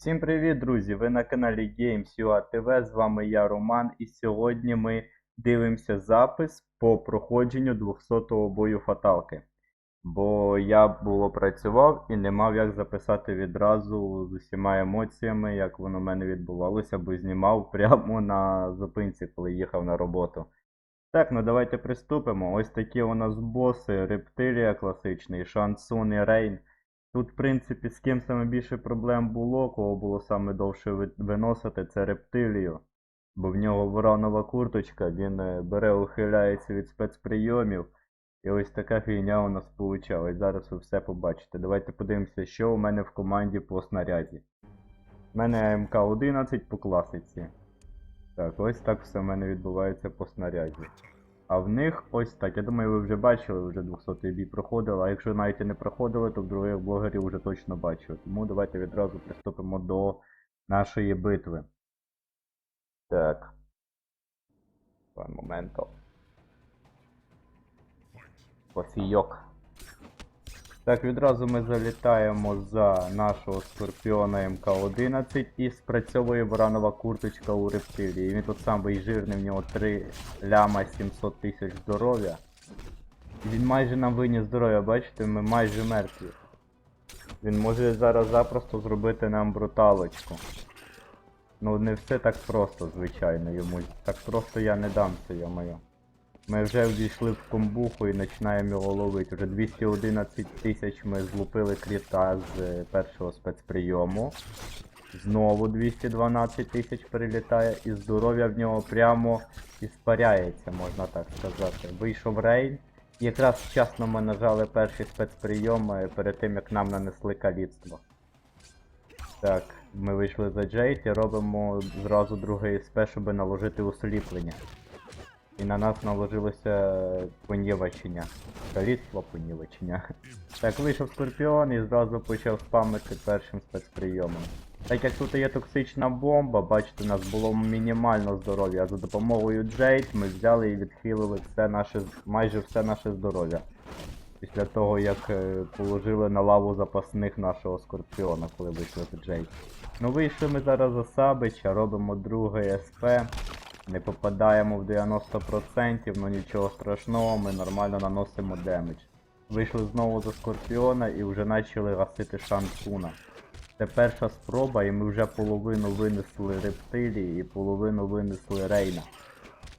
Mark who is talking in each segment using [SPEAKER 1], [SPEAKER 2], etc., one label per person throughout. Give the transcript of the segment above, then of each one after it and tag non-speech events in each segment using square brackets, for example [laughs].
[SPEAKER 1] Всім привіт, друзі! Ви на каналі Games.ua TV, з вами я, Роман, і сьогодні ми дивимося запис по проходженню 200-го бою фаталки. Бо я було працював і не мав як записати відразу з усіма емоціями, як воно в мене відбувалося, бо знімав [laughs] прямо на зупинці, коли їхав на роботу. Так, ну давайте приступимо. Ось такі у нас боси, рептилія класичний, шансун і рейн. Тут, в принципі, з ким саме більше проблем було, кого було саме довше виносити, це рептилію. Бо в нього воронова курточка, він е, бере, ухиляється від спецприйомів. І ось така фігня у нас получалась. Зараз ви все побачите. Давайте подивимося, що у мене в команді по снаряді. У мене МК-11 по класиці. Так, ось так все в мене відбувається по снаряді. А в них ось так. Я думаю, ви вже бачили, вже 200 бій проходили, а якщо навіть і не проходили, то в других блогерів вже точно бачили. Тому давайте відразу приступимо до нашої битви. Так. One момento. Кофійок. Так, відразу ми залітаємо за нашого скорпіона МК-11 і спрацьовує воранова курточка у рептилії. Він тут самий жирний, в нього 3 ляма 700 тисяч здоров'я. І Він майже нам виніс здоров'я, бачите, ми майже мертві. Він може зараз запросто зробити нам бруталочку. Ну не все так просто, звичайно, йому. Так просто я не дамся, я-моє. Ми вже ввійшли в комбуху і починаємо його ловити. Вже 211 тисяч ми злупили кріта з е, першого спецприйому. Знову 212 тисяч прилітає, і здоров'я в нього прямо іспаряється, можна так сказати. Вийшов рейн. Якраз вчасно ми нажали перший спецприйом е, перед тим, як нам нанесли каліцтво. Так, ми вийшли за Джейт і робимо зразу другий СП, щоб наложити осліплення. І на нас наложилося понівечення. Каліцтво понівечення. [laughs] Так, вийшов Скорпіон і зразу почав спамити першим спецприйомом. Так як тут є токсична бомба, бачите, у нас було мінімально здоров'я. За допомогою Джейд ми взяли і відхилили все наше, майже все наше здоров'я. Після того, як е, положили на лаву запасних нашого Скорпіона, коли вийшли за Джейд. Ну вийшли ми зараз за Сабича, робимо другий СП. Не попадаємо в 90%, ну нічого страшного, ми нормально наносимо демедж. Вийшли знову за Скорпіона і вже почали гасити Шансуна. Це перша спроба, і ми вже половину винесли рептилії і половину винесли Рейна.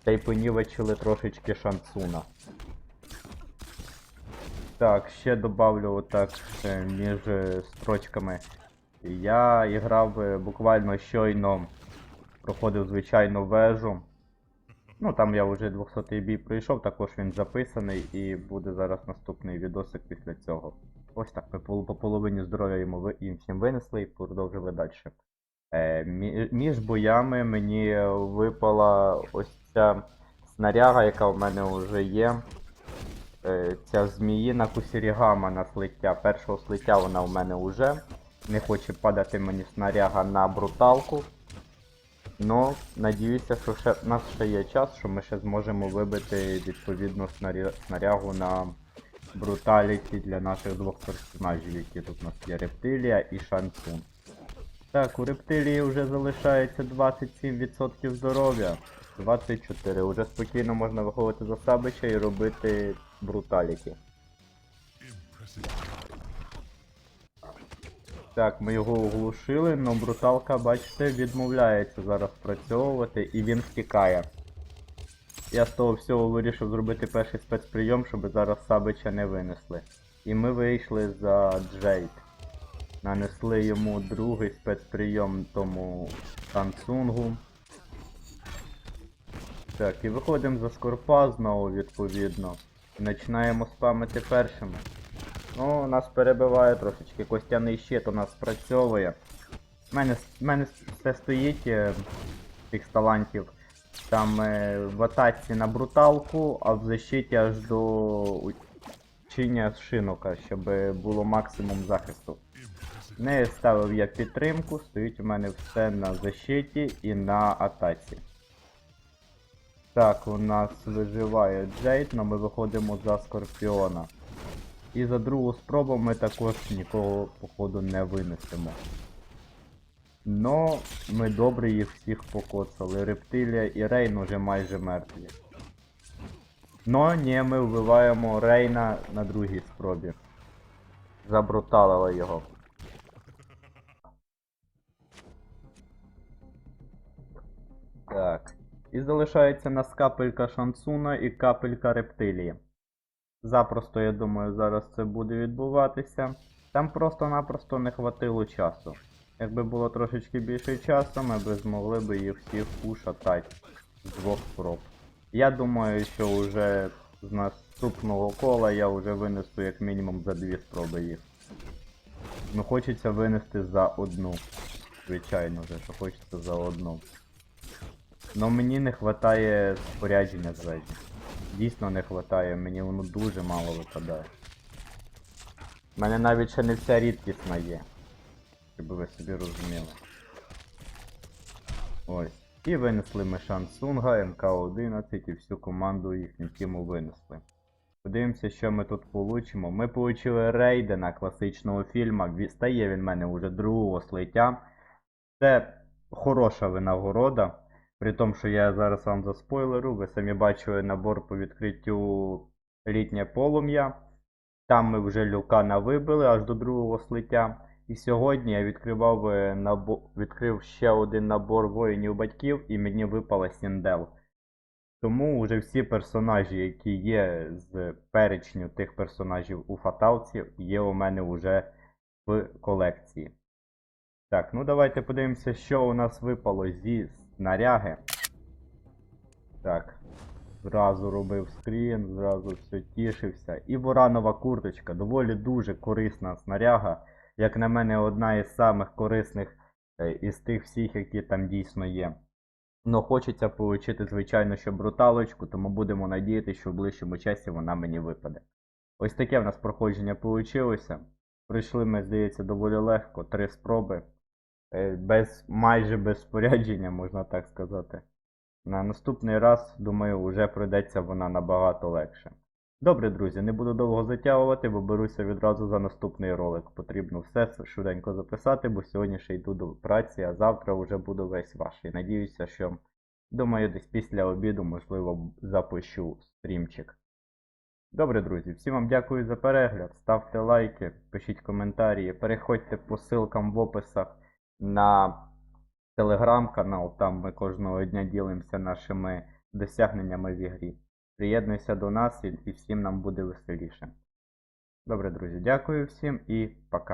[SPEAKER 1] Та й понівечили трошечки Шансуна. Так, ще добавлю отак е, між строчками. Я грав е, буквально щойно проходив звичайну вежу. Ну там я вже 200 бій пройшов, також він записаний і буде зараз наступний відосик після цього. Ось так, ми по половині здоров'я йому їм всім винесли і продовжили далі. Е, між боями мені випала ось ця снаряга, яка в мене вже є. Е, ця зміїна кусірігама на слиття. Першого слиття вона в мене вже. Не хоче падати мені снаряга на бруталку. Ну, надіюся, що ще, у нас ще є час, що ми ще зможемо вибити відповідну снарягу на бруталіті для наших двох персонажів, які тут у нас є Рептилія і Шансун. Так, у рептилії вже залишається 27% здоров'я. 24. Уже спокійно можна виходити за Сабича і робити бруталіті. Так, ми його оглушили, але бруталка, бачите, відмовляється зараз працьовувати і він втікає. Я з того всього вирішив зробити перший спецприйом, щоб зараз Сабича не винесли. І ми вийшли за Джейд. Нанесли йому другий спецприйом тому Сансунгу. Так, і виходимо за Скорпа знову відповідно. І починаємо спамити першими. Ну, нас перебиває трошечки. Костяний щит у нас спрацьовує. У мене, мене все стоїть е, тих талантів. Там е, в атаці на бруталку, а в защиті аж до чиня шинока, щоб було максимум захисту. Не ставив я підтримку, стоїть у мене все на защиті і на атаці. Так, у нас виживає Джейд, але ми виходимо за Скорпіона. І за другу спробу ми також нікого, походу, не винесемо. Но ми добре їх всіх покоцали. Рептилія і Рейн уже майже мертві. Но ні, ми вбиваємо Рейна на другій спробі. Забруталили його. Так. І залишається нас капелька шансуна і капелька рептилії. Запросто, я думаю, зараз це буде відбуватися. Там просто-напросто не хватило часу. Якби було трошечки більше часу, ми б змогли б їх всіх ушатати з двох спроб. Я думаю, що вже з наступного кола я вже винесу як мінімум за дві спроби їх. Ну хочеться винести за одну. Звичайно вже, що хочеться за одну. Но мені не вистачає спорядження з вежі. Дійсно не вистачає, мені воно дуже мало випадає. У мене навіть ще не вся рідкісна є. Щоб ви собі розуміли. Ось. І винесли ми Шансунга, МК-11 і всю команду їхню тіму винесли. Подивимося, що ми тут получимо. Ми получили Рейдена класичного фільму. Ві- Стає він в мене вже другого слиття. Це хороша винагорода. При тому, що я зараз вам заспойлерю, ви самі бачили набор по відкриттю літнє полум'я. Там ми вже люкана вибили аж до другого слиття. І сьогодні я відкривав е, набо... відкрив ще один набор воїнів батьків і мені випала Сіндел. Тому вже всі персонажі, які є з перечню тих персонажів у фаталці, є у мене вже в колекції. Так, ну давайте подивимося, що у нас випало зі снаряги. Так. Зразу робив скрін, зразу все тішився. І воранова курточка, доволі дуже корисна снаряга. Як на мене, одна із самих корисних е, із тих всіх, які там дійсно є. Ну, хочеться отримати, звичайно, що бруталочку, тому будемо надіятися, що в ближчому часі вона мені випаде. Ось таке в нас проходження вийшло. Пройшли ми, здається, доволі легко. Три спроби. Е, Без, майже без спорядження, можна так сказати. На наступний раз, думаю, вже пройдеться вона набагато легше. Добре, друзі, не буду довго затягувати, бо беруся відразу за наступний ролик. Потрібно все швиденько записати, бо сьогодні ще йду до праці, а завтра вже буду весь ваш. І надіюся, що, думаю, десь після обіду, можливо, запущу стрімчик. Добре, друзі, всім вам дякую за перегляд. Ставте лайки, пишіть коментарі, переходьте по ссылкам в описах на телеграм-канал, там ми кожного дня ділимося нашими досягненнями в ігрі. Приєднуйся до нас і, всім нам буде веселіше. Добре, друзі, дякую всім і пока.